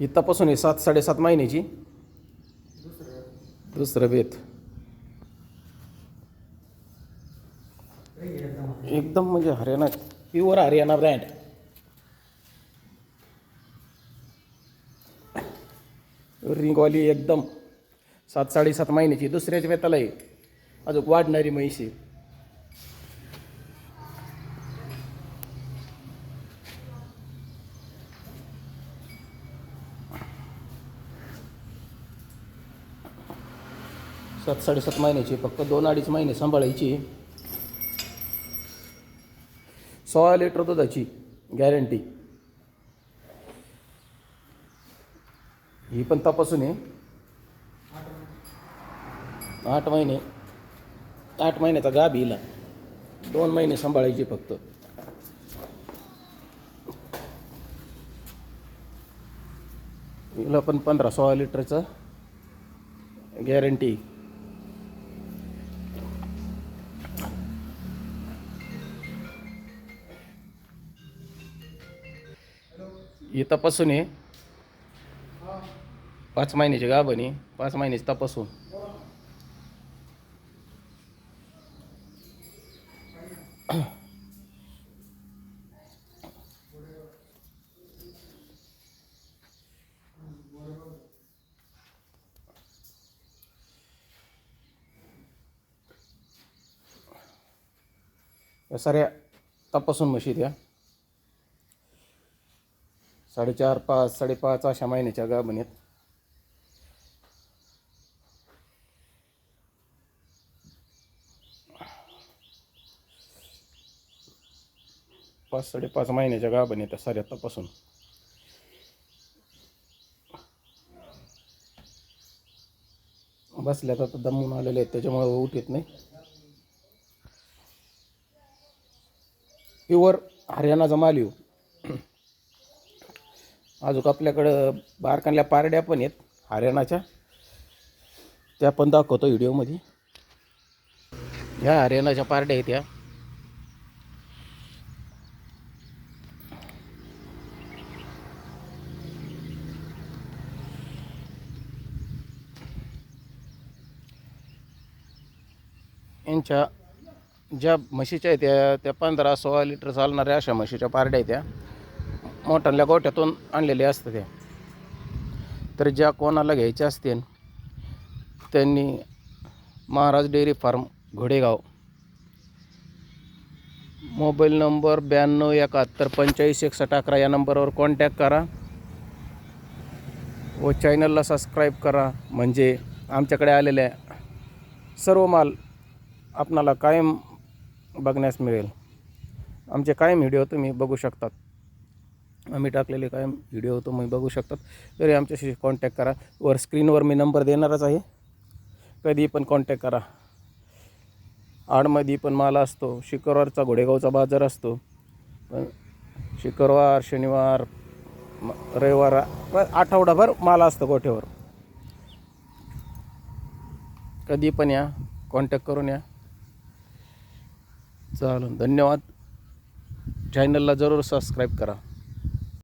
ही तपासून आहे सात साडेसात महिन्याची. दुसरं बेत. एकदम म्हणजे हरियाणा प्युअर हरियाणा ब्रँड रिंगवाली एकदम. सात साडेसात महिन्याची दुसऱ्याच वेताला आहे अजून वाढणारी म्हैशी सात साडेसात महिन्याची फक्त दोन अडीच महिने सांभाळायची. सोळा लिटर दुधाची गॅरंटी ही पण तपासून आहे आठ महिने. आठ महिन्याचा गाभ हिला दोन महिने सांभाळायची फक्त. हिला पण पंधरा सोळा लिटरचा गॅरंटी ही तपासून आहे पाच महिन्याची गाभणी पाच महिन्याची तपासून. या साऱ्या तपासून म्हशी द्या साडेचार पाच साडेपाच अशा महिन्याच्या गाभणीत पाच साडेपाच महिन्याच्या गाभण त्या साऱ्या तपासून. बसल्या तर दमून आलेले आहेत त्याच्यामुळे उठ येत नाही. प्युअर हरियाणाचा माल येऊ. अजून आपल्याकडं बारकांल्या पारड्या पण आहेत हरियाणाच्या. त्या पण दाखवतो व्हिडिओमध्ये. ह्या हरियाणाच्या पारड्या आहेत या. यांच्या ज्या म्हशीच्या आहेत त्या त्या पंधरा सोळा लिटर चालणाऱ्या अशा म्हशीच्या पारड्या आहेत त्या मोठ्याल्या गोठ्यातून आणलेले असतं ते. तर ज्या कोणाला घ्यायच्या असतील त्यांनी महाराज डेअरी फार्म घोडेगाव. मोबाईल नंबर ब्याण्णव एकाहत्तर पंचेचाळीस एकसष्ट अकरा या नंबरवर कॉन्टॅक्ट करा. व चॅनलला सबस्क्राईब करा. म्हणजे आमच्याकडे आलेल्या सर्व माल आपणाला कायम बघण्यास मिळेल. आमचे कायम व्हिडिओ तुम्ही बघू शकतात. आम्ही टाकलेले काय व्हिडिओ तुम्ही बघू शकतात तरी आमच्याशी कॉन्टॅक्ट करा. वर स्क्रीनवर मी नंबर देणारच आहे. कधी पण कॉन्टॅक्ट करा. आडमध्ये पण माल असतो. शुक्रवारचा घोडेगावचा बाजार असतो. पण शुक्रवार शनिवार रविवार आठवडाभर माल असतो गोठ्यावर. कधी पण या. कॉन्टॅक्ट करून या. चालेल धन्यवाद. चॅनलला जरूर सबस्क्राईब करा.